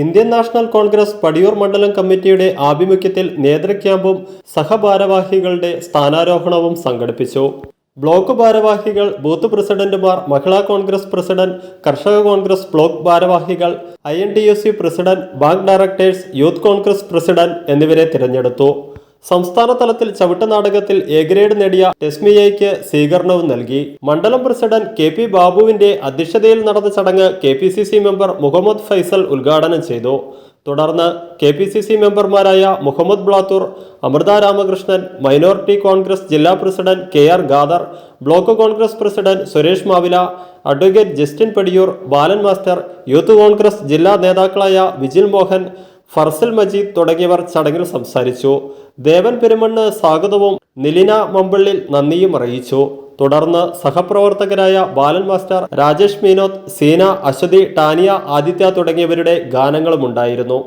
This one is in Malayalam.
ഇന്ത്യൻ നാഷണൽ കോൺഗ്രസ് പടിയൂർ മണ്ഡലം കമ്മിറ്റിയുടെ ആഭിമുഖ്യത്തിൽ നേതൃക്യാമ്പും സഹഭാരവാഹികളുടെ സ്ഥാനാരോഹണവും സംഘടിപ്പിച്ചു. ബ്ലോക്ക് ഭാരവാഹികൾ ബൂത്ത് പ്രസിഡന്റുമാർ മഹിളാ കോൺഗ്രസ് പ്രസിഡന്റ് കർഷക കോൺഗ്രസ് ബ്ലോക്ക് ഭാരവാഹികൾ I president bank directors youth Congress president എന്നിവരെ തിരഞ്ഞെടുത്തു. സംസ്ഥാന തലത്തിൽ ചവിട്ട നാടകത്തിൽ എ ഗ്രേഡ് നേടിയ ടെസ്മിയയ്ക്ക് സ്വീകരണവും നൽകി. മണ്ഡലം പ്രസിഡന്റ് കെ പി ബാബുവിന്റെ അധ്യക്ഷതയിൽ നടന്ന ചടങ്ങ് K P C C member Muhammad Faisal ഉദ്ഘാടനം ചെയ്തു. തുടർന്ന് കെ പി സി സി മെമ്പർമാരായ മുഹമ്മദ് ബ്ലാത്തൂർ അമൃത രാമകൃഷ്ണൻ മൈനോറിറ്റി കോൺഗ്രസ് ജില്ലാ president K R Khader block Congress president Suresh Mavila advocate Justin Padiyoor Balan master youth Congress ജില്ലാ നേതാക്കളായ വിജിൽ മോഹൻ ഫർസൽ മജീദ് തുടങ്ങിയവർ ചടങ്ങിൽ സംസാരിച്ചു. ദേവൻ പെരുമണ്ണ് സ്വാഗതവും നിലിന മമ്പിള്ളിൽ നന്ദിയും അറിയിച്ചു. തുടർന്ന് സഹപ്രവർത്തകരായ ബാലൻ മാസ്റ്റർ രാജേഷ് മീനോത്ത് സീന അശ്വതി ടാനിയ ആദിത്യ തുടങ്ങിയവരുടെ ഗാനങ്ങളുമുണ്ടായിരുന്നു.